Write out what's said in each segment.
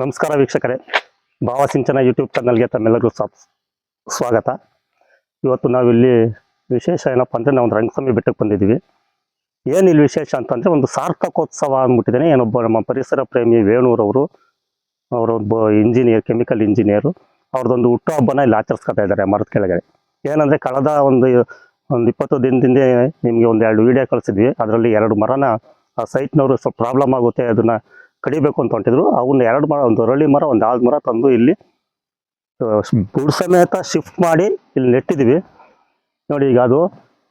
ನಮಸ್ಕಾರ ವೀಕ್ಷಕರೇ. ಭಾವಸಿಂಚನ ಯೂಟ್ಯೂಬ್ ಚಾನಲ್ಗೆ ತಮ್ಮೆಲ್ಲರಿಗೂ ಸ್ವಾ ಸ್ವಾಗತ. ಇವತ್ತು ನಾವಿಲ್ಲಿ ವಿಶೇಷ ಏನಪ್ಪ ಅಂದರೆ ನಾವು ಒಂದು ರಂಗಸ್ವಾಮಿ ಬೆಟ್ಟಕ್ಕೆ ಬಂದಿದ್ದೀವಿ. ಏನು ಇಲ್ಲಿ ವಿಶೇಷ ಅಂತಂದರೆ ಒಂದು ಸಾರ್ಥಕೋತ್ಸವ ಅಂದ್ಬಿಟ್ಟಿದ್ದೇನೆ. ಏನೊಬ್ಬ ನಮ್ಮ ಪರಿಸರ ಪ್ರೇಮಿ ವೇಣೂರವರು ಅವರೊಬ್ಬ ಇಂಜಿನಿಯರ್ ಕೆಮಿಕಲ್ ಇಂಜಿನಿಯರು ಅವ್ರದ್ದೊಂದು ಹುಟ್ಟುಹಬ್ಬನ ಇಲ್ಲಿ ಆಚರಿಸ್ಕೊತಾ ಇದ್ದಾರೆ ಮರದ ಕೆಳಗಡೆ. ಏನಂದರೆ ಕಳೆದ ಒಂದು ಒಂದು ಇಪ್ಪತ್ತು ದಿನದಿಂದ ನಿಮಗೆ ಒಂದು ಎರಡು ವೀಡಿಯೋ ಕಳಿಸಿದ್ವಿ. ಅದರಲ್ಲಿ ಎರಡು ಮರನ ಆ ಸೈಟ್ನವರು ಸ್ವಲ್ಪ ಪ್ರಾಬ್ಲಮ್ ಆಗುತ್ತೆ, ಅದನ್ನು ಕಡಿಬೇಕು ಅಂತ ಹೊಂಟಿದ್ರು. ಅವನ್ನ ಎರಡು ಮರ, ಒಂದು ಅರಳಿ ಮರ, ಒಂದು ಆದ್ ಮರ ತಂದು ಇಲ್ಲಿ ಗುಡ್ ಸಮೇತ ಶಿಫ್ಟ್ ಮಾಡಿ ಇಲ್ಲಿ ನೆಟ್ಟಿದ್ದೀವಿ. ನೋಡಿ ಈಗ ಅದು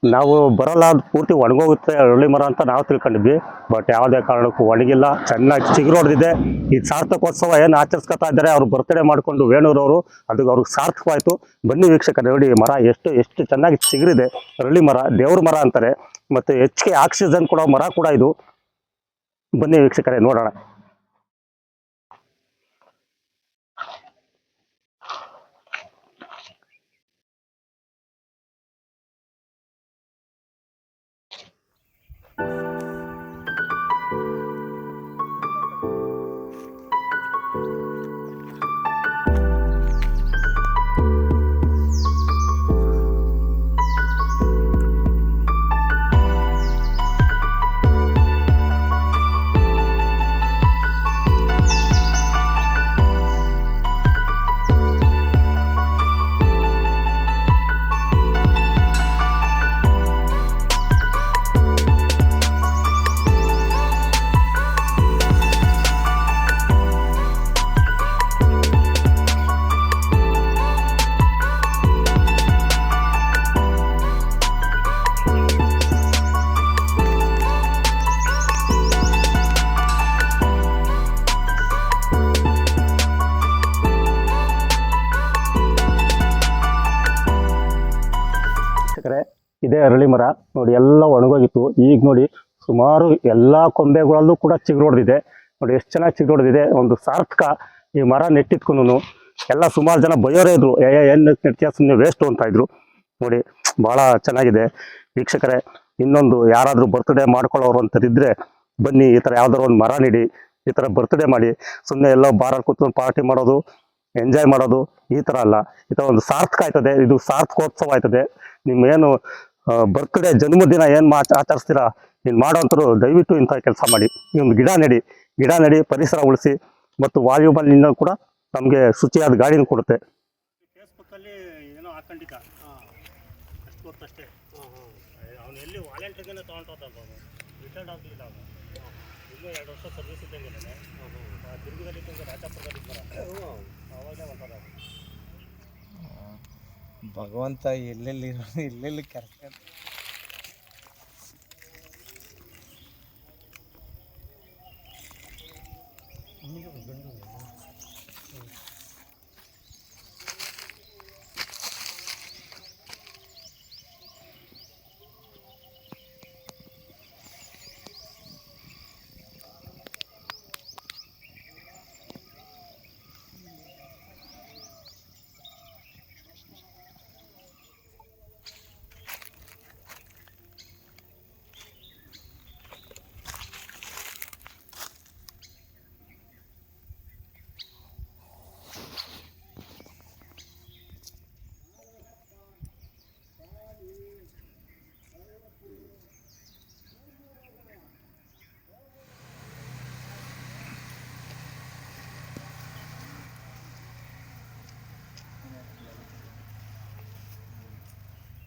ನಾವು ಬರಲ್ಲ ಪೂರ್ತಿ ಒಣಗೋಗುತ್ತೆ ಅರಳಿ ಮರ ಅಂತ ನಾವು ತಿಳ್ಕೊಂಡಿದ್ವಿ. ಬಟ್ ಯಾವುದೇ ಕಾರಣಕ್ಕೂ ಒಣಗಿಲ್ಲ. ಚೆನ್ನಾಗಿ ಚಿಗುರು ಹೊಡೆದಿದೆ ಈ ಸಾರ್ಥಕೋತ್ಸವ ಏನು ಆಚರಿಸ್ಕೊತಾ ಇದ್ದಾರೆ, ಅವ್ರು ಬರ್ತಡೇ ಮಾಡಿಕೊಂಡು ವೇಣೂರವರು ಅದಕ್ಕೆ ಅವ್ರಿಗೆ ಸಾರ್ಥಕವಾಯಿತು. ಬನ್ನಿ ವೀಕ್ಷಕರು, ನೋಡಿ ಮರ ಎಷ್ಟು ಎಷ್ಟು ಚೆನ್ನಾಗಿ ಚಿಗುರಿದೆ. ಅರಳಿ ಮರ, ದೇವ್ರ ಮರ ಅಂತಾರೆ. ಮತ್ತು ಹೆಚ್ಚಿಗೆ ಆಕ್ಸಿಜನ್ ಕೊಡೋ ಮರ ಕೂಡ ಇದು. ಬನ್ನಿ ವೀಕ್ಷಕರೇ, ನೋಡೋಣ. ಅರಳಿ ಮರ. ನೋಡಿ, ಎಲ್ಲ ಒಣಗೋಗಿತ್ತು. ಈಗ ನೋಡಿ, ಸುಮಾರು ಎಲ್ಲ ಕೊಂಬೆಗಳಲ್ಲೂ ಕೂಡ ಚಿಗುರು ಹೊಡೆದಿದೆ ನೋಡಿ, ಎಷ್ಟು ಚೆನ್ನಾಗಿ ಚಿಗುರು ಹೊಡೆದಿದೆ ಒಂದು ಸಾರ್ಥಕ ಈ ಮರ ನೆಟ್ಟಿದ್ಕೊಂಡು ಎಲ್ಲ ಸುಮಾರು ಜನ ಬಯೋರೇ ಇದ್ರು. ಏನು ನೆಟ್ಟಿಯ ಸುಮ್ಮನೆ ವೇಸ್ಟು ಅಂತ ಇದ್ರು. ನೋಡಿ ಬಹಳ ಚೆನ್ನಾಗಿದೆ. ವೀಕ್ಷಕರೇ, ಇನ್ನೊಂದು ಯಾರಾದರೂ ಬರ್ತ್ಡೇ ಮಾಡ್ಕೊಳ್ಳೋರು ಅಂತದಿದ್ರೆ ಬನ್ನಿ, ಈ ಥರ ಯಾವ್ದಾದ್ರು ಒಂದು ಮರ ನೀಡಿ, ಈ ಥರ ಬರ್ತ್ಡೇ ಮಾಡಿ. ಸುಮ್ಮನೆ ಎಲ್ಲ ಬಾರಲ್ಲಿ ಕೂತ್ಕೊಂಡು ಪಾರ್ಟಿ ಮಾಡೋದು ಎಂಜಾಯ್ ಮಾಡೋದು, ಈ ಥರ ಅಲ್ಲ. ಈ ಥರ ಒಂದು ಸಾರ್ಥಕ ಆಯ್ತದೆ. ಇದು ಸಾರ್ಥಕೋತ್ಸವ ಆಯ್ತದೆ. ನಿಮ್ಮೇನು ಬರ್ತ್ಡೇ ಜನ್ಮದಿನ ಏನು ಮಾ ಆಚರಿಸ್ತೀರಾ? ನೀನು ಮಾಡೋಂಥರು ದಯವಿಟ್ಟು ಇಂಥ ಕೆಲಸ ಮಾಡಿ. ಈ ಒಂದು ಗಿಡ ನೆಡಿ. ಗಿಡ ನೆಡಿ ಪರಿಸರ ಉಳಿಸಿ ಮತ್ತು ವಾಯು ಮಾಲಿನ್ಯ ಕೂಡ ನಮಗೆ ಶುಚಿಯಾದ ಗಾಡಿನ ಕೊಡುತ್ತೆ. ಫೇಸ್ಬುಕ್ಕಲ್ಲಿ ಏನೋ ಹಾಕೊಂಡಿದ್ದ. ಅಷ್ಟು ಗೊತ್ತಷ್ಟೇ ಅವನು ಎಲ್ಲಿ ವಾಲೆಂಟ್ರಿಗೇನೆ ತೊಗೊಂಡೋದ ಅವನು. ರಿಟೈರ್ಡ್ ಆಗಲಿಲ್ಲ ಅವನು. ಇನ್ನೂ ಎರಡು ವರ್ಷ ಸರ್ವಿಸ್ ಇದ್ದಂಗೆ ದುರ್ಗದಲ್ಲಿ ರಾಜಾಪುರದಲ್ಲಿ ಅವನು. ಭಗವಂತ ಎಲ್ಲೆಲ್ಲಿ ಎಲ್ಲೆಲ್ಲಿ ಕರ್ಕೊಂಡು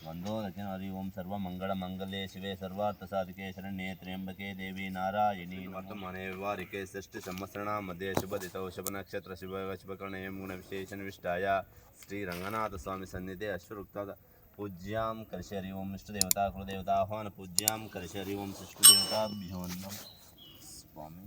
వందో దశన హరి ఓం సర్వ మంగళ మంగళే శివే సర్వార్థ సాధికే శరణ్యే త్ర్యంబకే దేవి నారాయణీ నమస్తమనేవారికే షష్ఠి సంవత్సరణ మధ్య శుభదితౌ శుభనక్షత్ర శుభ శుభకర్ణయం గుణ విశేషనివిష్టాయ శ్రీ రంగనాథ స్వామి సన్నిధి అశ్వరుక్త పూజ్యాం కలిసి హరి ఓం ఇష్టదేవతా కులదేవతాహ్వాన పూజ్యాం కలిసి హరి ఓం సృష్టిదేవతాభ్యో స్వామి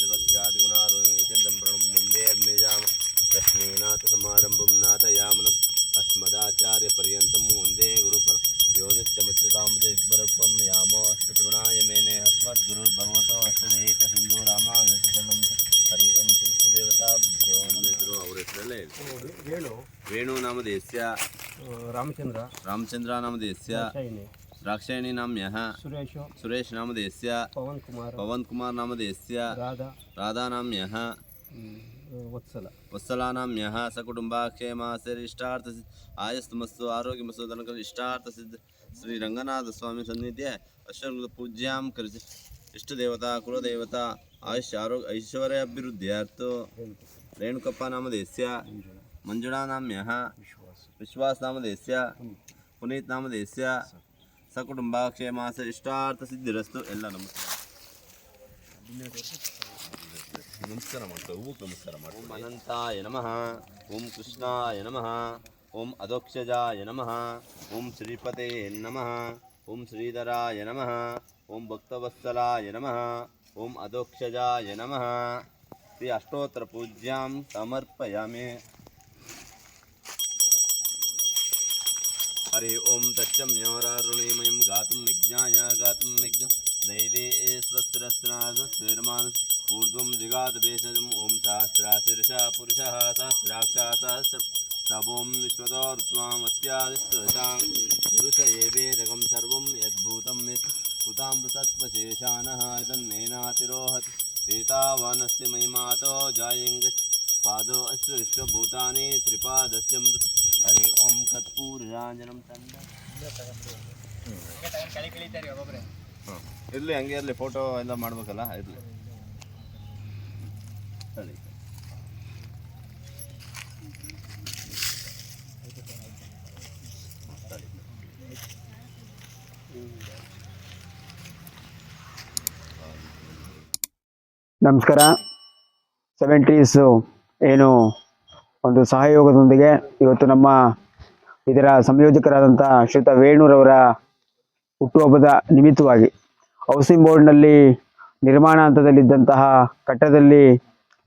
नित्यमच्युताम्बुजविग्मरूपं यामो अस्ततृणाय मेने अस्मद्गुरुर्भगवतो अस्तदेकसिन्धु रामानुजशरणं हरि ओಂ ಕೃಷ್ಣದೇವತಾಭ್ಯೋ ಹೆಸರು ಅವ್ರ ಹೆಸರಲ್ಲೇ ವೇಣು ವೇಣು ನಾಮಧೇಯಸ್ಯ ರಾಮಚಂದ್ರ ರಾಮಚಂದ್ರ ನಾಮಧೇಯಸ್ಯ ಶೈನಿ ದ್ರಾಕ್ಷಾಯಣಿ ನಾಮ್ಯಃ ಸುರೇಶ್ ಸುರೇಶ್ ನಾಮಧೇಯಸ್ಯ ಪವನ್ ಕುಮಾರ್ ಪವನ್ ಕುಮಾರ್ ನಾಮಧೇಯಸ್ಯ ರಾಧಾ ರಾಧಾ ನಾಮ್ಯಃ ಹ್ಮ್, ವತ್ಸಲ ವತ್ಸಲಾ ನಾಮ್ಯಃ ಸಕುಟುಂಬ ಕ್ಷೇಮ ಇಷ್ಟಾರ್ಥ ಆಯಸ್ತಮಸ್ತು ಶ್ರೀ ರಂಗನಾಥ ಸ್ವಾಮಿ ಸನ್ನಿಧಿಯ ಅಶ್ವರ್ಗ ಪೂಜ್ಯಾಂ ಕರಿಸಿ ಇಷ್ಟ ದೇವತಾ ಕುಲದೇವತಾ ಆಯುಷ್ಯ ಆರೋಗ್ಯ, ಐಶ್ವರ್ಯ ಅಭಿವೃದ್ಧಿಯಾರ್ಥೋ ರೇಣುಕಪ್ಪ ನಾಮಧೇಯಸ್ಯ ಮಂಜುಳಾ ವಿಶ್ವಾಸ ವಿಶ್ವಾಸ್ ನಾಮಧೇಯಸ್ಯ ಪುನೀತ್ ನಾಮಧೇಯಸ್ಯ ಸಕುಟುಂಬ ಕ್ಷೇಮ ಇಷ್ಟಾರ್ಥ ಸಿದ್ಧಿರಸ್ತು. ಎಲ್ಲ ನಮಸ್ಕಾರ. ನಮಸ್ಕಾರ ಮಾಡ್ತಾರೆ ಹೂವು ನಮಸ್ಕಾರ ಓಂ ಅನಂತಾಯ ನಮಃ. ಓಂ ಕೃಷ್ಣಾಯ ನಮಃ. ओम अदोक्षजाय नमः। ओम श्रीपते नमः। ओम श्रीधराय नमः। ओम भक्तवत्सलाय नमः। ओम अदोक्षजाय नमः। श्री अष्टोत्तर पूज्यां समर्पयामि। हरि ओम तच्चम्योरारुणीमयं गातुं विज्ञाय, गातुं निज्ञ दैवे स्वस्त्रस्नादस्वेर्मान् ऊर्ध्वं ओम सहस्रा शीर्षा पुरुषः सहस्राक्षा सहस्र తపోం విశ్వతోర్ధ్వామత్యాదిష్టదశాం పురుష ఏవేదకం సర్వం యద్భూతం యత్ కృతామృతత్వశేషాన తన్నేనాతిరోహతి సీతావానస్య మహిమాతో జాయంగచ్ పాదో అస్య విశ్వభూతాని త్రిపాదస్య మృత్ హరి ఓం కత్పూరాంజనం తండ ಇರಲಿ ಹಂಗೆ ಇರಲಿ ಫೋಟೋ ಎಲ್ಲ ಮಾಡ್ಬೇಕಲ್ಲ ಇರಲಿ. ನಮಸ್ಕಾರ. ಸೆವೆಂಟೀಸು ಏನು ಒಂದು ಸಹಯೋಗದೊಂದಿಗೆ ಇವತ್ತು ನಮ್ಮ ಇದರ ಸಂಯೋಜಕರಾದಂಥ ಶ್ರೀತ ವೇಣೂರವರ ಹುಟ್ಟುಹಬ್ಬದ ನಿಮಿತ್ತವಾಗಿ ಹೌಸಿಂಗ್ ಬೋರ್ಡ್ನಲ್ಲಿ ನಿರ್ಮಾಣ ಹಂತದಲ್ಲಿದ್ದಂತಹ ಕಟ್ಟದಲ್ಲಿ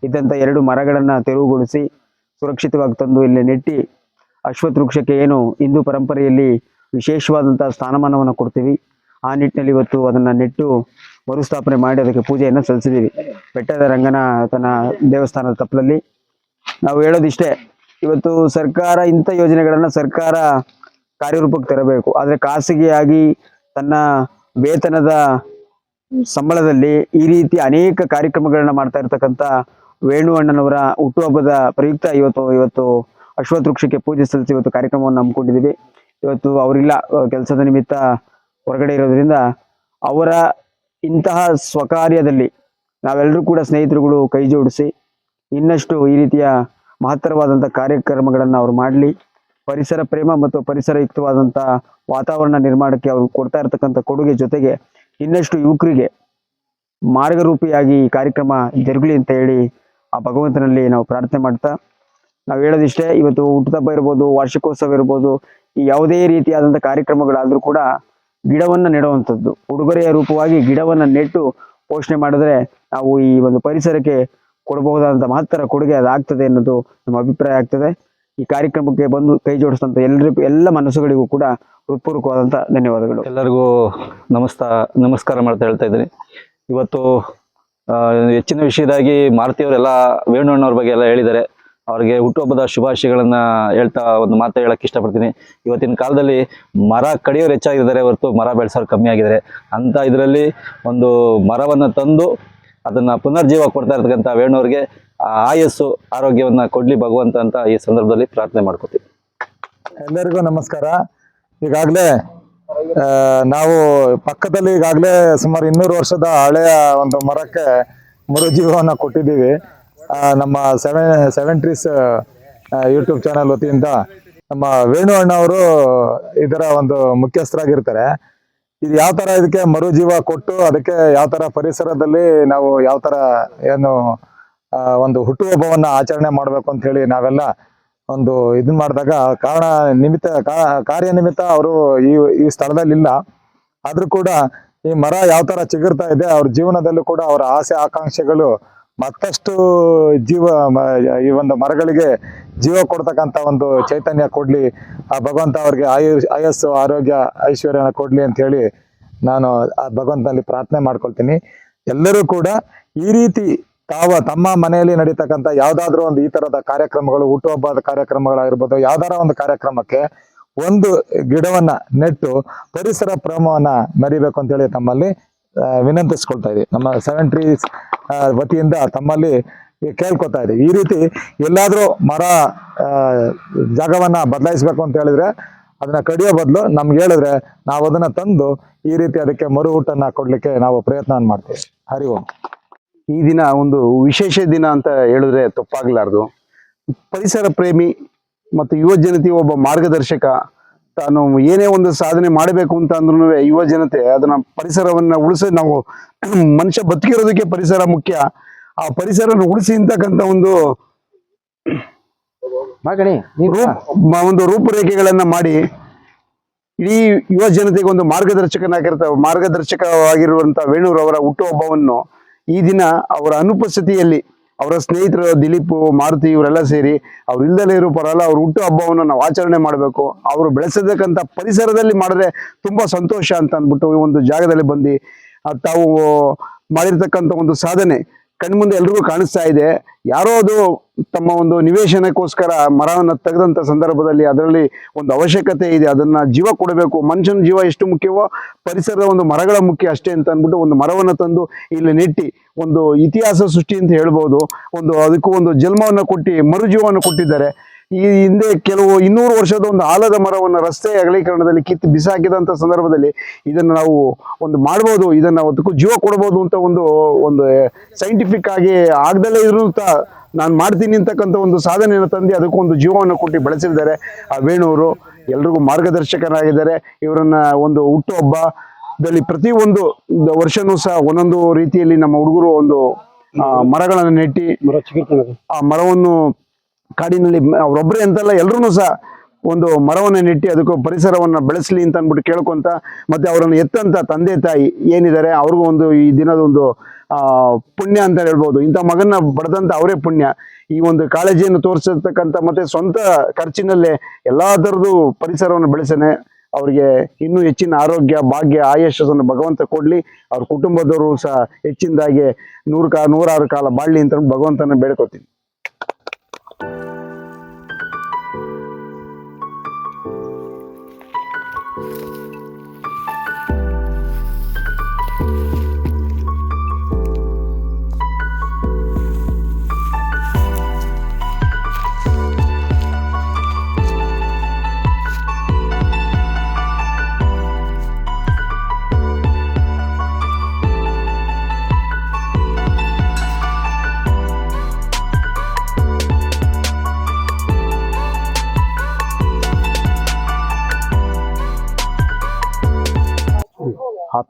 ಇದ್ದಂಥ ಎರಡು ಮರಗಳನ್ನು ತೆರವುಗೊಳಿಸಿ ಸುರಕ್ಷಿತವಾಗಿ ತಂದು ಇಲ್ಲಿ ನೆಟ್ಟಿ ಅಶ್ವತ್ ವೃಕ್ಷಕ್ಕೆ ಏನು ಹಿಂದೂ ಪರಂಪರೆಯಲ್ಲಿ ವಿಶೇಷವಾದಂಥ ಸ್ಥಾನಮಾನವನ್ನು ಕೊಡ್ತೀವಿ. ಆ ನಿಟ್ಟಿನಲ್ಲಿ ಇವತ್ತು ಅದನ್ನು ನೆಟ್ಟು ಮರುಸ್ಥಾಪನೆ ಮಾಡಿ ಅದಕ್ಕೆ ಪೂಜೆಯನ್ನು ಸಲ್ಲಿಸಿದ್ದೀವಿ. ಬೆಟ್ಟದ ರಂಗನ ತನ್ನ ದೇವಸ್ಥಾನದ ತಪ್ಪಲಲ್ಲಿ. ನಾವು ಹೇಳೋದಿಷ್ಟೇ, ಇವತ್ತು ಸರ್ಕಾರ ಇಂಥ ಯೋಜನೆಗಳನ್ನು ಸರ್ಕಾರ ಕಾರ್ಯರೂಪಕ್ಕೆ ತರಬೇಕು. ಆದರೆ ಖಾಸಗಿಯಾಗಿ ತನ್ನ ವೇತನದ ಸಂಬಳದಲ್ಲಿ ಈ ರೀತಿ ಅನೇಕ ಕಾರ್ಯಕ್ರಮಗಳನ್ನ ಮಾಡ್ತಾ ಇರ್ತಕ್ಕಂಥ ವೇಣು ಅಣ್ಣನವರ ಹುಟ್ಟುಹಬ್ಬದ ಪ್ರಯುಕ್ತ ಇವತ್ತು ಇವತ್ತು ಅಶ್ವತ್ಥ ವೃಕ್ಷಕ್ಕೆ ಪೂಜೆ ಸಲ್ಲಿಸಿ ಇವತ್ತು ಕಾರ್ಯಕ್ರಮವನ್ನು ಹಮ್ಮಿಕೊಂಡಿದ್ದೀವಿ. ಇವತ್ತು ಅವರಿಲ್ಲ, ಕೆಲಸದ ನಿಮಿತ್ತ ಹೊರಗಡೆ ಇರೋದ್ರಿಂದ ಅವರ ಇಂತಹ ಸ್ವಕಾರ್ಯದಲ್ಲಿ ನಾವೆಲ್ಲರೂ ಕೂಡ ಸ್ನೇಹಿತರುಗಳು ಕೈ ಜೋಡಿಸಿ ಇನ್ನಷ್ಟು ಈ ರೀತಿಯ ಮಹತ್ತರವಾದಂಥ ಕಾರ್ಯಕ್ರಮಗಳನ್ನು ಅವರು ಮಾಡಲಿ. ಪರಿಸರ ಪ್ರೇಮ ಮತ್ತು ಪರಿಸರಯುಕ್ತವಾದಂಥ ವಾತಾವರಣ ನಿರ್ಮಾಣಕ್ಕೆ ಅವರು ಕೊಡ್ತಾ ಇರತಕ್ಕಂಥ ಕೊಡುಗೆ ಜೊತೆಗೆ ಇನ್ನಷ್ಟು ಯುವಕರಿಗೆ ಮಾರ್ಗರೂಪಿಯಾಗಿ ಈ ಕಾರ್ಯಕ್ರಮ ಜರುಗಲಿ ಅಂತ ಹೇಳಿ ಆ ಭಗವಂತನಲ್ಲಿ ನಾವು ಪ್ರಾರ್ಥನೆ ಮಾಡ್ತಾ, ನಾವು ಹೇಳೋದಿಷ್ಟೇ, ಇವತ್ತು ಹುಟ್ಟುಹಬ್ಬ ಇರ್ಬೋದು, ವಾರ್ಷಿಕೋತ್ಸವ ಇರ್ಬೋದು, ಈ ಯಾವುದೇ ರೀತಿಯಾದಂಥ ಕಾರ್ಯಕ್ರಮಗಳಾದರೂ ಕೂಡ ಗಿಡವನ್ನು ನೆಡುವಂಥದ್ದು. ಉಡುಗೊರೆಯ ರೂಪವಾಗಿ ಗಿಡವನ್ನು ನೆಟ್ಟು ಪೋಷಣೆ ಮಾಡಿದ್ರೆ ನಾವು ಈ ಒಂದು ಪರಿಸರಕ್ಕೆ ಕೊಡಬಹುದಾದಂಥ ಮಹತ್ತರ ಕೊಡುಗೆ ಅದಾಗ್ತದೆ ಅನ್ನೋದು ನಮ್ಮ ಅಭಿಪ್ರಾಯ ಆಗ್ತದೆ. ಈ ಕಾರ್ಯಕ್ರಮಕ್ಕೆ ಬಂದು ಕೈ ಜೋಡಿಸಿದಂಥ ಎಲ್ಲರಿಗೂ ಎಲ್ಲ ಮನಸ್ಸುಗಳಿಗೂ ಕೂಡ ಹೃತ್ಪೂರ್ವಕವಾದಂಥ ಧನ್ಯವಾದಗಳು. ಎಲ್ಲರಿಗೂ ನಮಸ್ತಾ, ನಮಸ್ಕಾರ ಮಾಡ್ತಾ ಹೇಳ್ತಾ ಇದ್ದೀನಿ. ಇವತ್ತು ಹೆಚ್ಚಿನ ವಿಷಯದಾಗಿ ಮಾರುತಿಯವರೆಲ್ಲ ವೇಣುಣ್ಣವ್ರ ಬಗ್ಗೆ ಎಲ್ಲ ಹೇಳಿದ್ದಾರೆ. ಅವ್ರಿಗೆ ಹುಟ್ಟುಹಬ್ಬದ ಶುಭಾಶಯಗಳನ್ನ ಹೇಳ್ತಾ ಒಂದು ಮಾತು ಹೇಳಕ್ ಇಷ್ಟಪಡ್ತೀನಿ. ಇವತ್ತಿನ ಕಾಲದಲ್ಲಿ ಮರ ಕಡಿಯೋರು ಹೆಚ್ಚಾಗಿದ್ದಾರೆ ಹೊರತು ಮರ ಬೆಳೆಸೋರು ಕಮ್ಮಿ ಆಗಿದ್ದಾರೆ. ಅಂತ ಇದರಲ್ಲಿ ಒಂದು ಮರವನ್ನು ತಂದು ಅದನ್ನ ಪುನರ್ಜೀವ ಕೊಡ್ತಾ ಇರ್ತಕ್ಕಂಥ ವೇಣುವ್ರಿಗೆ ಆ ಆಯಸ್ಸು, ಆರೋಗ್ಯವನ್ನ ಕೊಡ್ಲಿ ಭಗವಂತ ಅಂತ ಈ ಸಂದರ್ಭದಲ್ಲಿ ಪ್ರಾರ್ಥನೆ ಮಾಡ್ಕೋತೀವಿ. ಎಲ್ಲರಿಗೂ ನಮಸ್ಕಾರ. ಈಗಾಗಲೇ ನಾವು ಪಕ್ಕದಲ್ಲಿ ಈಗಾಗಲೇ ಸುಮಾರು ಇನ್ನೂರು ವರ್ಷದ ಹಳೆಯ ಒಂದು ಮರಕ್ಕೆ ಮರುಜೀವವನ್ನು ಕೊಟ್ಟಿದ್ದೀವಿ. ನಮ್ಮ seven seven trees YouTube channel ವತಿಯಿಂದ ನಮ್ಮ ವೇಣು ಅಣ್ಣ ಅವರು ಇದರ ಒಂದು ಮುಖ್ಯಸ್ಥರಾಗಿರ್ತಾರೆ. ಇದು ಯಾವ ತರ ಇದಕ್ಕೆ ಮರುಜೀವ ಕೊಟ್ಟು ಅದಕ್ಕೆ ಯಾವ ತರ ಪರಿಸರದಲ್ಲಿ ನಾವು ಯಾವ ತರ ಏನು ಒಂದು ಹುಟ್ಟುಹಬ್ಬವನ್ನ ಆಚರಣೆ ಮಾಡ್ಬೇಕು ಅಂತ ಹೇಳಿ ನಾವೆಲ್ಲ ಒಂದು ಇದನ್ ಮಾಡಿದಾಗ ಕಾರಣ ನಿಮಿತ್ತ ಕಾರ್ಯ ನಿಮಿತ್ತ ಅವರು ಈ ಈ ಸ್ಥಳದಲ್ಲಿ ಇಲ್ಲ. ಆದ್ರೂ ಕೂಡ ಈ ಮರ ಯಾವ ತರ ಚಿಗುರ್ತಾ ಇದೆ, ಅವ್ರ ಜೀವನದಲ್ಲೂ ಕೂಡ ಅವರ ಆಸೆ, ಆಕಾಂಕ್ಷೆಗಳು ಮತ್ತಷ್ಟು ಜೀವ ಈ ಒಂದು ಮರಗಳಿಗೆ ಜೀವ ಕೊಡ್ತಕ್ಕಂಥ ಒಂದು ಚೈತನ್ಯ ಕೊಡ್ಲಿ. ಆ ಭಗವಂತ ಅವ್ರಿಗೆ ಆಯು, ಆಯಸ್ಸು, ಆರೋಗ್ಯ, ಐಶ್ವರ್ಯನ ಕೊಡ್ಲಿ ಅಂತ ಹೇಳಿ ನಾನು ಆ ಭಗವಂತನಲ್ಲಿ ಪ್ರಾರ್ಥನೆ ಮಾಡ್ಕೊಳ್ತೀನಿ. ಎಲ್ಲರೂ ಕೂಡ ಈ ರೀತಿ ತಾವ ತಮ್ಮ ಮನೆಯಲ್ಲಿ ನಡೀತಕ್ಕಂಥ ಯಾವ್ದಾದ್ರು ಒಂದು ಈ ತರದ ಕಾರ್ಯಕ್ರಮಗಳು, ಹುಟ್ಟುಹಬ್ಬದ ಕಾರ್ಯಕ್ರಮಗಳಾಗಿರ್ಬೋದು, ಯಾವ್ದಾರ ಒಂದು ಕಾರ್ಯಕ್ರಮಕ್ಕೆ ಒಂದು ಗಿಡವನ್ನ ನೆಟ್ಟು ಪರಿಸರ ಪ್ರೇಮವನ್ನ ಮರಿಬೇಕು ಅಂತ ಹೇಳಿ ತಮ್ಮಲ್ಲಿ ವಿನಂತಿಸ್ಕೊಳ್ತಾ ಇದ್ದೀವಿ ನಮ್ಮ ಸೆವೆನ್ ಟ್ರೀಸ್ ವತಿಯಿಂದ ತಮ್ಮಲ್ಲಿ ಕೇಳ್ಕೊತಾ ಇದೆ ಈ ರೀತಿ ಎಲ್ಲಾದ್ರೂ ಮರ ಜಾಗವನ್ನು ಜಾಗವನ್ನ ಬದಲಾಯಿಸ್ಬೇಕು ಅಂತ ಹೇಳಿದ್ರೆ ಅದನ್ನ ಕಡಿಯೋ ಬದಲು ನಮ್ಗೆ ಹೇಳಿದ್ರೆ ನಾವು ಅದನ್ನ ತಂದು ಈ ರೀತಿ ಅದಕ್ಕೆ ಮರು ಊಟನ ಕೊಡ್ಲಿಕ್ಕೆ ನಾವು ಪ್ರಯತ್ನ ಮಾಡ್ತೀವಿ. ಹರಿ ಓಂ. ಈ ದಿನ ಒಂದು ವಿಶೇಷ ದಿನ ಅಂತ ಹೇಳಿದ್ರೆ ತಪ್ಪಾಗಲಾರ್ದು. ಪರಿಸರ ಪ್ರೇಮಿ ಮತ್ತು ಯುವ ಜನತೆ ಒಬ್ಬ ಮಾರ್ಗದರ್ಶಕ ತಾನು ಏನೇ ಒಂದು ಸಾಧನೆ ಮಾಡಬೇಕು ಅಂತ ಅಂದ್ರೂ ಯುವ ಜನತೆ ಅದನ್ನ ಪರಿಸರವನ್ನ ಉಳಿಸಿ ನಾವು ಮನುಷ್ಯ ಬದುಕಿರೋದಕ್ಕೆ ಪರಿಸರ ಮುಖ್ಯ. ಆ ಪರಿಸರನ ಉಳಿಸಿ ಅಂತಕ್ಕಂಥ ಒಂದು ಒಂದು ರೂಪುರೇಖೆಗಳನ್ನ ಮಾಡಿ ಇಡೀ ಯುವ ಜನತೆಗೆ ಒಂದು ಮಾರ್ಗದರ್ಶಕನಾಗಿರ್ತ ಮಾರ್ಗದರ್ಶಕವಾಗಿರುವಂತ ಅವರ ಹುಟ್ಟುಹಬ್ಬವನ್ನು ಈ ದಿನ ಅವರ ಅನುಪಸ್ಥಿತಿಯಲ್ಲಿ ಅವರ ಸ್ನೇಹಿತರು ದಿಲೀಪ್, ಮಾರುತಿ ಇವರೆಲ್ಲ ಸೇರಿ ಅವ್ರು ಇಲ್ದಲೇ ಇರೋ ಪರಲ್ಲ ಅವ್ರ ಹುಟ್ಟು ಹಬ್ಬವನ್ನು ನಾವು ಆಚರಣೆ ಮಾಡಬೇಕು. ಅವರು ಬೆಳೆಸತಕ್ಕಂಥ ಪರಿಸರದಲ್ಲಿ ಮಾಡಿದ್ರೆ ತುಂಬ ಸಂತೋಷ ಅಂತ ಅಂದ್ಬಿಟ್ಟು ಈ ಒಂದು ಜಾಗದಲ್ಲಿ ಬಂದು ತಾವು ಮಾಡಿರ್ತಕ್ಕಂಥ ಒಂದು ಸಾಧನೆ ಕಣ್ಮುಂದೆ ಎಲ್ರಿಗೂ ಕಾಣಿಸ್ತಾ ಇದೆ. ಯಾರೋ ಅದು ತಮ್ಮ ಒಂದು ನಿವೇಶನಕ್ಕೋಸ್ಕರ ಮರವನ್ನ ತೆಗೆದಂಥ ಸಂದರ್ಭದಲ್ಲಿ ಅದರಲ್ಲಿ ಒಂದು ಅವಶ್ಯಕತೆ ಇದೆ. ಅದನ್ನ ಜೀವ ಕೊಡಬೇಕು. ಮನುಷ್ಯನ ಜೀವ ಎಷ್ಟು ಮುಖ್ಯವೋ ಪರಿಸರದ ಒಂದು ಮರಗಳ ಮುಖ್ಯ ಅಷ್ಟೇ ಅಂತ ಅಂದ್ಬಿಟ್ಟು ಒಂದು ಮರವನ್ನ ತಂದು ಇಲ್ಲಿ ನೆಟ್ಟಿ ಒಂದು ಇತಿಹಾಸ ಸೃಷ್ಟಿ ಅಂತ ಹೇಳ್ಬೋದು. ಒಂದು ಅದಕ್ಕೂ ಒಂದು ಜನ್ಮವನ್ನು ಕೊಟ್ಟು ಮರುಜೀವವನ್ನು ಕೊಟ್ಟಿದ್ದಾರೆ. ಈ ಹಿಂದೆ ಕೆಲವು ಇನ್ನೂರು ವರ್ಷದ ಒಂದು ಆಲದ ಮರವನ್ನು ರಸ್ತೆ ಅಗಲೀಕರಣದಲ್ಲಿ ಕಿತ್ತು ಬಿಸಾಕಿದಂಥ ಸಂದರ್ಭದಲ್ಲಿ ಇದನ್ನು ನಾವು ಒಂದು ಮಾಡ್ಬೋದು ಇದನ್ನು ಅದಕ್ಕೂ ಜೀವ ಕೊಡ್ಬೋದು ಅಂತ ಒಂದು ಒಂದು ಸೈಂಟಿಫಿಕ್ ಆಗಿ ಆಗದಲ್ಲೇ ಇದ್ರು ನಾನು ಮಾಡ್ತೀನಿ ಅಂತಕ್ಕಂಥ ಒಂದು ಸಾಧನೆಯನ್ನು ತಂದು ಅದಕ್ಕೂ ಒಂದು ಜೀವವನ್ನು ಕೊಟ್ಟು ಬೆಳೆಸಿದ್ದಾರೆ. ಆ ವೇಣುವರು ಎಲ್ರಿಗೂ ಮಾರ್ಗದರ್ಶಕರಾಗಿದ್ದಾರೆ. ಇವರನ್ನ ಒಂದು ಹುಟ್ಟುಹಬ್ಬದಲ್ಲಿ ಪ್ರತಿ ಒಂದು ವರ್ಷನೂ ಸಹ ಒಂದೊಂದು ರೀತಿಯಲ್ಲಿ ನಮ್ಮ ಹುಡುಗರು ಒಂದು ಮರಗಳನ್ನು ನೆಟ್ಟಿ ಆ ಮರವನ್ನು ಕಾಡಿನಲ್ಲಿ ಅವರೊಬ್ಬರೇ ಅಂತಲ್ಲ ಎಲ್ಲರೂ ಸಹ ಒಂದು ಮರವನ್ನು ನೆಟ್ಟಿ ಅದಕ್ಕೂ ಪರಿಸರವನ್ನು ಬೆಳೆಸಲಿ ಅಂತ ಅಂದ್ಬಿಟ್ಟು ಕೇಳ್ಕೊತ ಮತ್ತು ಅವರನ್ನು ಎತ್ತಂತ ತಂದೆ ತಾಯಿ ಏನಿದ್ದಾರೆ ಅವ್ರಿಗೂ ಒಂದು ಈ ದಿನದ ಒಂದು ಪುಣ್ಯ ಅಂತ ಹೇಳ್ಬೋದು. ಇಂಥ ಮಗನ ಪಡೆದಂತ ಅವರೇ ಪುಣ್ಯ. ಈ ಒಂದು ಕಾಳಜಿಯನ್ನು ತೋರಿಸಿರ್ತಕ್ಕಂಥ ಮತ್ತು ಸ್ವಂತ ಖರ್ಚಿನಲ್ಲೇ ಎಲ್ಲ ಥರದ್ದು ಪರಿಸರವನ್ನು ಬೆಳೆಸನೆ ಅವರಿಗೆ ಇನ್ನೂ ಹೆಚ್ಚಿನ ಆರೋಗ್ಯ, ಭಾಗ್ಯ ಆಯಶಸ್ಸನ್ನು ಭಗವಂತ ಕೊಡಲಿ. ಅವ್ರ ಕುಟುಂಬದವರು ಸಹ ಹೆಚ್ಚಿನದಾಗಿ ನೂರು ಕಾ, ನೂರಾರು ಕಾಲ ಬಾಳಲಿ ಅಂತ ಭಗವಂತನ ಬೇಡ್ಕೊತೀನಿ. Thank you.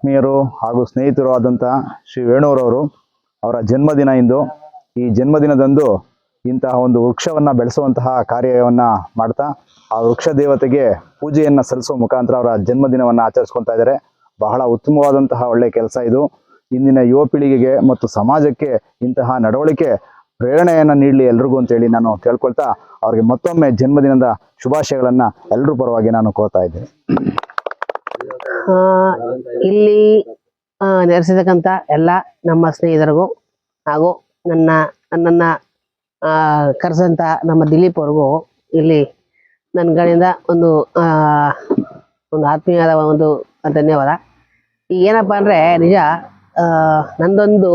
ಆತ್ಮೀಯರು ಹಾಗೂ ಸ್ನೇಹಿತರು ಆದಂತಹ ಶ್ರೀ ವೇಣುರವರು ಅವರ ಜನ್ಮದಿನ ಇಂದು. ಈ ಜನ್ಮದಿನದಂದು ಇಂತಹ ಒಂದು ವೃಕ್ಷವನ್ನು ಬೆಳೆಸುವಂತಹ ಕಾರ್ಯವನ್ನು ಮಾಡ್ತಾ ಆ ವೃಕ್ಷ ದೇವತೆಗೆ ಪೂಜೆಯನ್ನು ಸಲ್ಲಿಸುವ ಮುಖಾಂತರ ಅವರ ಜನ್ಮದಿನವನ್ನು ಆಚರಿಸ್ಕೊತಾ ಇದ್ದಾರೆ. ಬಹಳ ಉತ್ತಮವಾದಂತಹ ಒಳ್ಳೆಯ ಕೆಲಸ ಇದು. ಇಂದಿನ ಯುವ ಪೀಳಿಗೆಗೆ ಮತ್ತು ಸಮಾಜಕ್ಕೆ ಇಂತಹ ನಡವಳಿಕೆ ಪ್ರೇರಣೆಯನ್ನು ನೀಡಲಿ ಎಲ್ರಿಗೂ ಅಂತೇಳಿ ನಾನು ಕೇಳ್ಕೊಳ್ತಾ ಅವ್ರಿಗೆ ಮತ್ತೊಮ್ಮೆ ಜನ್ಮದಿನದ ಶುಭಾಶಯಗಳನ್ನು ಎಲ್ಲರೂ ಪರವಾಗಿ ನಾನು ಕೋರ್ತಾ ಇದ್ದೇನೆ. ಇಲ್ಲಿ ನೆರೆಸಿರ್ತಕ್ಕಂಥ ಎಲ್ಲ ನಮ್ಮ ಸ್ನೇಹಿತರಿಗೂ ಹಾಗೂ ನನ್ನ, ನನ್ನನ್ನು ಕರೆಸಂತ ನಮ್ಮ ದಿಲೀಪ್ ಅವ್ರಿಗೂ ಇಲ್ಲಿ ನನ್ನ ಕಡೆಯಿಂದ ಒಂದು ಒಂದು ಆತ್ಮೀಯವಾದ ಒಂದು ಧನ್ಯವಾದ. ಈಗ ಏನಪ್ಪ ಅಂದರೆ ನಿಜ ನಂದೊಂದು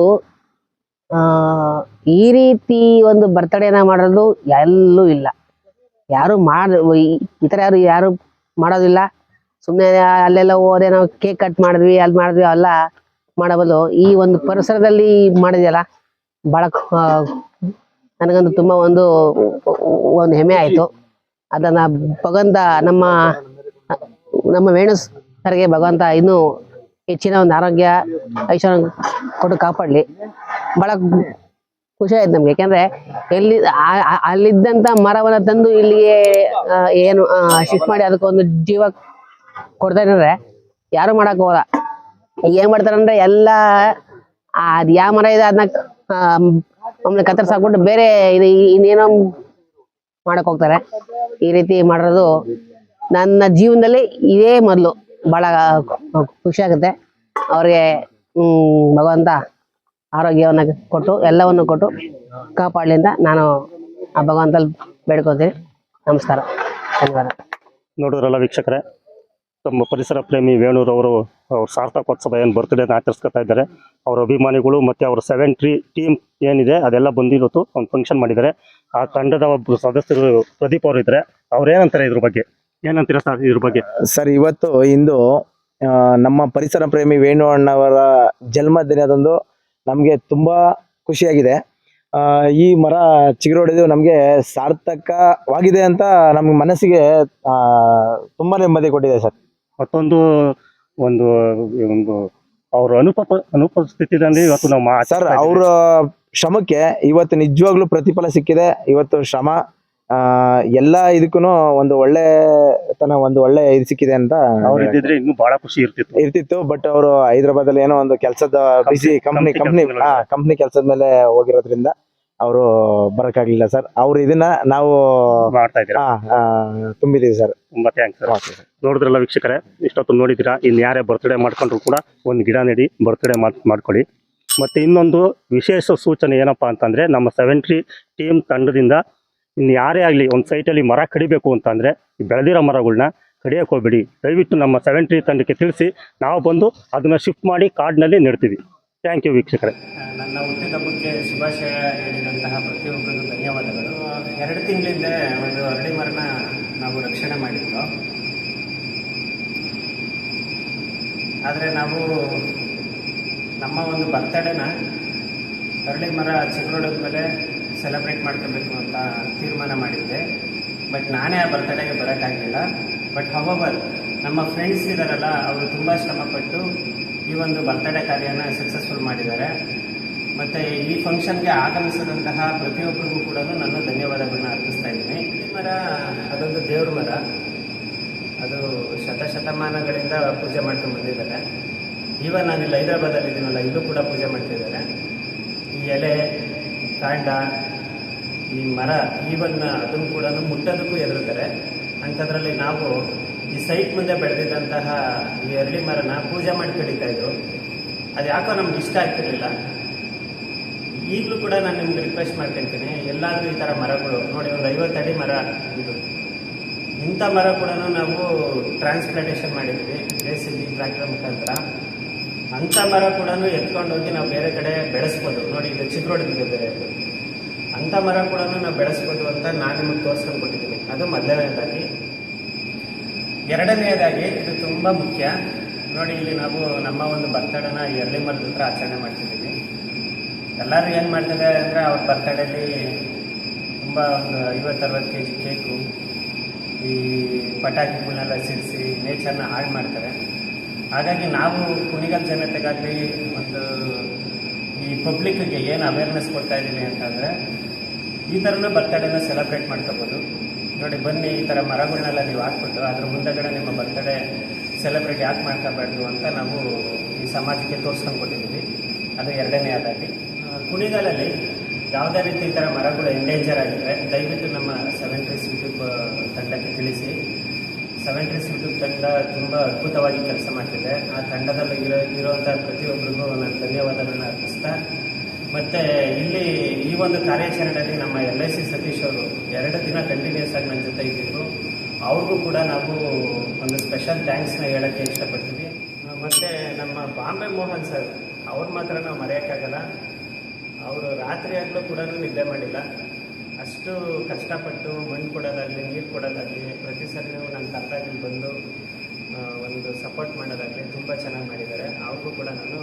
ಈ ರೀತಿ ಒಂದು ಬರ್ತಡೇನ ಮಾಡೋದು ಎಲ್ಲೂ ಇಲ್ಲ. ಯಾರು ಮಾಡ, ಈ ಥರ ಯಾರು ಯಾರು ಮಾಡೋದಿಲ್ಲ. ಸುಮ್ಮನೆ ಅಲ್ಲೆಲ್ಲ ಹೋದೆ ನಾವು ಕೇಕ್ ಕಟ್ ಮಾಡಿದ್ವಿ ಅಲ್ಲಿ ಮಾಡಿದ್ವಿ ಅಲ್ಲ ಮಾಡಬಹುದು ಈ ಒಂದು ಪರಿಸರದಲ್ಲಿ ಮಾಡಿದ್ಯಲ್ಲ, ಬಹಳ ನನಗಂತೂ ತುಂಬಾ ಒಂದು ಒಂದು ಹೆಮ್ಮೆ ಆಯಿತು. ಅದನ್ನ ಭಗವಂತ ನಮ್ಮ ನಮ್ಮ ವೇಣು ಸರ್ಗೆ ಭಗವಂತ ಇನ್ನೂ ಹೆಚ್ಚಿನ ಒಂದು ಆರೋಗ್ಯ ಐಶ್ವರ್ಯ ಕೊಟ್ಟು ಕಾಪಾಡಲಿ. ಬಹಳ ಖುಷಿ ಆಯ್ತು ನಮ್ಗೆ. ಯಾಕಂದ್ರೆ ಎಲ್ಲಿ ಅಲ್ಲಿದ್ದಂತ ಮರವನ್ನ ತಂದು ಇಲ್ಲಿಗೆ ಏನು ಶಿಫ್ಟ್ ಮಾಡಿ ಅದಕ್ಕೊಂದು ಜೀವ ಕೊಡ್ತಾ ಇದ್ರೆ ಯಾರು ಮಾಡಕ್ ಹೋಗಲ್ಲ. ಏನ್ ಮಾಡ್ತಾರಂದ್ರೆ, ಎಲ್ಲ ಅದ್ ಯಾವ ಮರ ಇದೆ ಅದನ್ನ ಆಮೇಲೆ ಕತ್ತರಿಸಾಕ್ಬಿಟ್ಟು ಬೇರೆ ಇದು ಇನ್ನೇನೋ ಮಾಡಕ್ ಹೋಗ್ತಾರೆ. ಈ ರೀತಿ ಮಾಡಿರೋದು ನನ್ನ ಜೀವನದಲ್ಲಿ ಇದೇ ಮೊದಲು. ಬಹಳ ಖುಷಿ ಆಗುತ್ತೆ. ಅವ್ರಿಗೆ ಭಗವಂತ ಆರೋಗ್ಯವನ್ನು ಕೊಟ್ಟು, ಎಲ್ಲವನ್ನು ಕೊಟ್ಟು ಕಾಪಾಡಲಿ ಅಂತ ನಾನು ಆ ಭಗವಂತಲ್ಲಿ ಬೇಡ್ಕೊತೀನಿ. ನಮಸ್ಕಾರ. ಧನ್ಯವಾದ. ನೋಡಿದ್ರಲ್ಲ ವೀಕ್ಷಕರೇ? ತಮ್ಮ ಪರಿಸರ ಪ್ರೇಮಿ ವೇಣುರವರು ಅವ್ರ ಸಾರ್ಥಕೋತ್ಸವ ಏನು ಬರ್ತಡೇನ ಆಚರಿಸ್ಕೊತಾ ಇದ್ದಾರೆ. ಅವರ ಅಭಿಮಾನಿಗಳು ಮತ್ತು ಅವರ ಸೆವೆನ್ ಟ್ರೀ ಟೀಮ್ ಏನಿದೆ, ಅದೆಲ್ಲ ಬಂದಿರೋದು ಒಂದು ಫಂಕ್ಷನ್ ಮಾಡಿದ್ದಾರೆ. ಆ ತಂಡದ ಒಬ್ಬರು ಸದಸ್ಯರು ಪ್ರದೀಪ್ ಅವರು ಇದ್ದಾರೆ. ಅವ್ರು ಏನಂತಾರೆ ಇದ್ರ ಬಗ್ಗೆ? ಏನಂತೀರಾ ಸರ್ ಇದ್ರ ಬಗ್ಗೆ? ಸರ್, ಇವತ್ತು ಇಂದು ನಮ್ಮ ಪರಿಸರ ಪ್ರೇಮಿ ವೇಣು ಅಣ್ಣವರ ಜನ್ಮದಿನದಂದು ನಮಗೆ ತುಂಬಾ ಖುಷಿಯಾಗಿದೆ. ಈ ಮರ ಚಿಗುರೊಡೆದು ನಮಗೆ ಸಾರ್ಥಕವಾಗಿದೆ ಅಂತ ನಮ್ಮ ಮನಸ್ಸಿಗೆ ತುಂಬಾ ನೆಮ್ಮದಿ ಕೊಟ್ಟಿದೆ ಸರ್. ಮತ್ತೊಂದು ಒಂದು ಒಂದು ಅವ್ರ ಅನುಪ ಅನುಪಸ್ಥಿತಿನಲ್ಲಿ ಇವತ್ತು ನಾವು ಮಾ- ಸರ್ ಅವರ ಶ್ರಮಕ್ಕೆ ಇವತ್ತು ನಿಜವಾಗ್ಲೂ ಪ್ರತಿಫಲ ಸಿಕ್ಕಿದೆ. ಇವತ್ತು ಶ್ರಮ ಆ, ಎಲ್ಲ ಇದಕ್ಕೂ ಒಂದು ಒಳ್ಳೆ ತನ ಒಂದು ಒಳ್ಳೆ ಇದು ಸಿಕ್ಕಿದೆ ಅಂತ. ಅವ್ರು ಇದ್ದಿದ್ರೆ ಇನ್ನೂ ಬಹಳ ಖುಷಿ ಇರ್ತಿತ್ತು. ಇರ್ತಿತ್ತು ಬಟ್ ಅವರು ಹೈದರಾಬಾದ್ ಅಲ್ಲಿ ಏನೋ ಒಂದು ಕೆಲಸದ ಬಿಸಿ ಕಂಪ್ನಿ company ಕಂಪ್ನಿ ಕೆಲ್ಸದಲ್ಲಿ ಕಂಪ್ನಿ ಕೆಲಸದ ಮೇಲೆ ಹೋಗಿರೋದ್ರಿಂದ ಅವರು ಬರಕಾಗ್ಲಿಲ್ಲ ಸರ್. ಅವ್ರು ಇದನ್ನ ನಾವು ಮಾಡ್ತಾ ಇದ್ದೀರಾ? ಆ, ಆ, ತುಂಬಿದೀವಿ ಸರ್. ತುಂಬಾ ಥ್ಯಾಂಕ್ಸ್ ಸರ್. ನೋಡಿದ್ರಲ್ಲ ವೀಕ್ಷಕರೇ, ಇಷ್ಟೊತ್ತು ನೋಡಿದ್ದೀರಾ? ಇನ್ನು ಯಾರೇ ಬರ್ತ್ಡೇ ಮಾಡ್ಕೊಂಡ್ರು ಕೂಡ ಒಂದು ಗಿಡ ನೆಡಿ ಬರ್ತ್ಡೇ ಮಾಡ್ಕೊಳ್ಳಿ ಮತ್ತು ಇನ್ನೊಂದು ವಿಶೇಷ ಸೂಚನೆ ಏನಪ್ಪ ಅಂತಂದರೆ, ನಮ್ಮ ಸೆವೆಂಟ್ರಿ ಟೀಮ್ ತಂಡದಿಂದ ಇನ್ನು ಯಾರೇ ಆಗಲಿ ಒಂದು ಸೈಟಲ್ಲಿ ಮರ ಕಡಿಬೇಕು ಅಂತಂದರೆ, ಬೆಳೆದಿರೋ ಮರಗಳನ್ನ ಕಡಿಯೋಕೆ ಹೋಗ್ಬೇಡಿ. ದಯವಿಟ್ಟು ನಮ್ಮ ಸೆವೆಂಟ್ರಿ ತಂಡಕ್ಕೆ ತಿಳಿಸಿ, ನಾವು ಬಂದು ಅದನ್ನು ಶಿಫ್ಟ್ ಮಾಡಿ ಕಾರ್ಡ್ನಲ್ಲಿ ನೆಡ್ತೀವಿ. ಥ್ಯಾಂಕ್ ಯು ವೀಕ್ಷಕರೇ. ನನ್ನ ಹುಟ್ಟಿದಬ್ಬಕ್ಕೆ ಶುಭಾಶಯ ಹೇಳಿದಂತಹ ಪ್ರತಿಯೊಬ್ಬರಿಗೂ ಧನ್ಯವಾದಗಳು. ಎರಡು ತಿಂಗಳಿಂದ ಒಂದು ಅರಳಿ ಮರನ ನಾವು ರಕ್ಷಣೆ ಮಾಡಿದ್ದು ಆದರೆ ನಾವು ನಮ್ಮ ಒಂದು ಬರ್ತಡೇನ ಅರಳಿ ಮರ ಚಿಗುರೊಡದ ಮೇಲೆ ಸೆಲೆಬ್ರೇಟ್ ಮಾಡ್ಕೋಬೇಕು ಅಂತ ತೀರ್ಮಾನ ಮಾಡಿದ್ದೆ. ಬಟ್ ನಾನೇ ಆ ಬರ್ತಡೇಗೆ ಬರೋಕ್ಕಾಗಲಿಲ್ಲ. ಬಟ್ ಹವವರ್ ನಮ್ಮ ಫ್ರೆಂಡ್ಸ್ ಇದ್ದಾರಲ್ಲ ಅವರು ತುಂಬ ಶ್ರಮಪಟ್ಟು ಈ ಒಂದು ಬರ್ತಡೇ ಕಾರ್ಯನ ಸಕ್ಸಸ್ಫುಲ್ ಮಾಡಿದ್ದಾರೆ. ಮತ್ತು ಈ ಫಂಕ್ಷನ್ಗೆ ಆಗಮಿಸಿದಂತಹ ಪ್ರತಿಯೊಬ್ಬರಿಗೂ ಕೂಡ ನಾನು ಧನ್ಯವಾದಗಳನ್ನ ಅರ್ಪಿಸ್ತಾ ಇದ್ದೀನಿ. ಮರ, ಅದೊಂದು ದೇವ್ರ ಮರ. ಅದು ಶತಶತಮಾನಗಳಿಂದ ಪೂಜೆ ಮಾಡ್ಕೊಂಡು ಬಂದಿದ್ದಾರೆ. ಈವನ್ ನಾನಿಲ್ಲಿ ಹೈದರಾಬಾದಲ್ಲಿ ಇದ್ದೀನಲ್ಲ ಇಲ್ಲೂ ಕೂಡ ಪೂಜೆ ಮಾಡ್ತಿದ್ದಾರೆ. ಈ ಎಲೆ, ಕಾಂಡ, ಈ ಮರ, ಈವನ್ ಅದನ್ನು ಕೂಡ ಮುಟ್ಟೋದಕ್ಕೂ ಎದುರುತ್ತಾರೆ ಅಂಥದ್ರಲ್ಲಿ ನಾವು ಈ ಸೈಟ್ ಮುಂದೆ ಬೆಳೆದಿದ್ದಂತಹ ಈ ಅರಳಿ ಮರನ ಪೂಜೆ ಮಾಡಿ ಕಡಿತಾ ಇದ್ರು ಅದು ಯಾಕೋ ನಮ್ಗೆ ಇಷ್ಟ ಆಗ್ತಿರ್ಲಿಲ್ಲ. ಈಗಲೂ ಕೂಡ ನಾನು ನಿಮ್ಗೆ ರಿಕ್ವೆಸ್ಟ್ ಮಾಡ್ಕೊಂತೀನಿ ಎಲ್ಲಾದ್ರೂ ಈ ಥರ ಮರಗಳು, ನೋಡಿ, ಒಂದು ಐವತ್ತು ಅಡಿ ಮರ ಇದು. ಇಂಥ ಮರ ಕೂಡ ನಾವು ಟ್ರಾನ್ಸ್ಪ್ಲಾಂಟೇಷನ್ ಸಿ ಬಿ ಟ್ರ್ಯಾಕ್ಟರ್ ಮುಖಾಂತರ. ಅಂಥ ಮರ ಕೂಡ ಎತ್ಕೊಂಡೋಗಿ ನಾವು ಬೇರೆ ಕಡೆ ಬೆಳೆಸ್ಬೋದು. ನೋಡಿ, ಇದು ಚಿಕ್ಕರೋಡಿಗೆ ಬೇರೆ. ಅಂಥ ಮರ ಕೂಡ ನಾವು ಬೆಳೆಸ್ಬೋದು ಅಂತ ನಾನು ನಿಮಗೆ ತೋರಿಸ್ಕೊಂಡು ಕೊಟ್ಟಿದ್ದೀನಿ. ಅದು ಮೊದಲನೇದಾಗಿ. ಎರಡನೆಯದಾಗಿ, ಇದು ತುಂಬ ಮುಖ್ಯ. ನೋಡಿ, ಇಲ್ಲಿ ನಾವು ನಮ್ಮ ಒಂದು ಬರ್ತಡೇನ ಎರ್ಲಿ ಮರದ ಹತ್ರ ಆಚರಣೆ ಮಾಡ್ತಿದ್ದೀವಿ. ಎಲ್ಲರೂ ಏನು ಮಾಡ್ತಿದ್ದಾರೆ ಅಂದರೆ, ಅವ್ರ ಬರ್ತಡೇಲಿ ತುಂಬ ಒಂದು ಐವತ್ತರವತ್ತು ಕೆ ಜಿ ಕೇಕು ಈ ಪಟಾಕಿಗಳನ್ನೆಲ್ಲ ಸಿಡಿಸಿ ನೇಚರ್ನ ಹಾಳು ಮಾಡ್ತಾರೆ. ಹಾಗಾಗಿ ನಾವು ಕುಣಿಗಲ್ ಜನತೆಗಾಗಲಿ ಒಂದು ಈ ಪಬ್ಲಿಕ್ಗೆ ಏನು ಅವೇರ್ನೆಸ್ ಕೊಡ್ತಾ ಇದ್ದೀನಿ ಅಂತಂದರೆ, ಈ ಥರನೂ ಬರ್ತಡೇನ ಸೆಲೆಬ್ರೇಟ್ ಮಾಡ್ಕೋಬೋದು. ನೋಡಿ, ಬನ್ನಿ, ಈ ಥರ ಮರಗಳನ್ನೆಲ್ಲ ನೀವು ಹಾಕ್ಬಿಟ್ಟು ಅದ್ರ ಮುಂದೆಗಡೆ ನಿಮ್ಮ ಬರ್ತಡೇ ಸೆಲೆಬ್ರೇಟ್ ಯಾಕೆ ಮಾಡ್ಕೋಬಾರ್ದು ಅಂತ ನಾವು ಈ ಸಮಾಜಕ್ಕೆ ತೋರಿಸ್ಕೊಂಡು ಕೊಟ್ಟಿದ್ದೀವಿ. ಅದು ಎರಡನೇ ಆದಾಗಿ. ಕುಣಿಗಾಲಲ್ಲಿ ಕುಣಿಗಲಲ್ಲಿ ಯಾವುದೇ ರೀತಿ ಈ ಥರ ಮರಗಳು ಎಂಡೇಂಜರ್ ಆಗಿದ್ರೆ, ದಯವಿಟ್ಟು ನಮ್ಮ ಸೆವೆನ್ ಟ್ರೀಸ್ ಯೂಟ್ಯೂಬ್ ತಂಡಕ್ಕೆ ತಿಳಿಸಿ. ಸೆವೆನ್ ಟ್ರೀಸ್ ಯೂಟ್ಯೂಬ್ ತಂಡ ತುಂಬ ಅದ್ಭುತವಾಗಿ ಕೆಲಸ ಮಾಡ್ತಿದೆ. ಆ ತಂಡದಲ್ಲಿ ಇರೋ ಇರುವಂಥ ಪ್ರತಿಯೊಬ್ಬರಿಗೂ ನಾನು ಧನ್ಯವಾದಗಳನ್ನು ಅರ್ಪಿಸ್ತಾ, ಮತ್ತು ಇಲ್ಲಿ ಈ ಒಂದು ಕಾರ್ಯಾಚರಣೆಯಲ್ಲಿ ನಮ್ಮ ಎಲ್ ಐ ಸಿ ಸತೀಶ್ ಅವರು ಎರಡು ದಿನ ಕಂಟಿನ್ಯೂಸ್ ಆಗಿ ನನ್ನ ಜೊತೆ ಇದ್ದಿದ್ರು ಅವ್ರಿಗೂ ಕೂಡ ನಾವು ಒಂದು ಸ್ಪೆಷಲ್ ಥ್ಯಾಂಕ್ಸ್ನ ಹೇಳೋಕ್ಕೆ ಇಷ್ಟಪಡ್ತೀವಿ. ಮತ್ತು ನಮ್ಮ ಬಾಂಬೆ ಮೋಹನ್ ಸರ್ ಅವ್ರು ಮಾತ್ರ ನಾವು ಮರೆಯೋಕ್ಕಾಗಲ್ಲ. ಅವರು ರಾತ್ರಿ ಆಗಲೂ ಕೂಡ ನಿದ್ದೆ ಮಾಡಿಲ್ಲ. ಅಷ್ಟು ಕಷ್ಟಪಟ್ಟು ಮಣ್ಣು ಕೊಡೋದಾಗಲಿ, ನೀರು ಕೊಡೋದಾಗಲಿ, ಪ್ರತಿ ಸಲೂ ನನ್ನ ತಪ್ಪಾಗಿ ಬಂದು ಒಂದು ಸಪೋರ್ಟ್ ಮಾಡೋದಾಗಲಿ ತುಂಬ ಚೆನ್ನಾಗಿ ಮಾಡಿದ್ದಾರೆ. ಅವ್ರಿಗೂ ಕೂಡ ನಾನು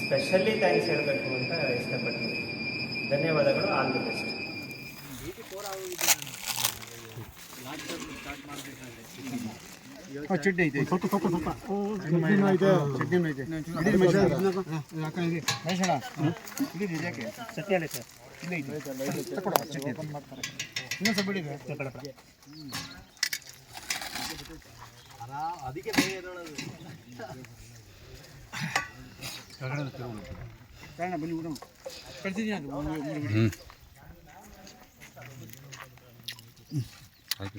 ಸ್ಪೆಷಲಿ ಥ್ಯಾಂಕ್ಸ್ ಹೇಳಬೇಕು ಅಂತ ಇಷ್ಟಪಡ್ತೀನಿ. ಧನ್ಯವಾದಗಳು. ಆಲ್ ದಿ ಬೆಸ್ಟ್ ಸ್ಟಾರ್ಟ್ ಮಾಡಬೇಕಾದ್ರೆ. ಚಡ್ಡಿ ಐತೆ ಸ್ವಲ್ಪ ಸ್ವಲ್ಪ ಸ್ವಲ್ಪ ಚಡ್ಡಿನೂ ಐತೆ ಚಡ್ಡಿನೂ ಐತೆ ಇಡೀ ಮೈಸೂರ ಇಡೀ ಇದಕ್ಕೆ ಸತ್ಯ ಅಲ್ಲ ಸರ್ ಇಲ್ಲ ಇನ್ನೊಂದು ಸ್ವಲ್ಪ ಬಿಡಿ ಅದಕ್ಕೆ ಬನ್ನಿ ಬಿಡೋಣ ಕಳ್ಸಿದ್ದೀನಿ ಅದು ಮೂರು ಬಿಡಿ ಆಯ್ತು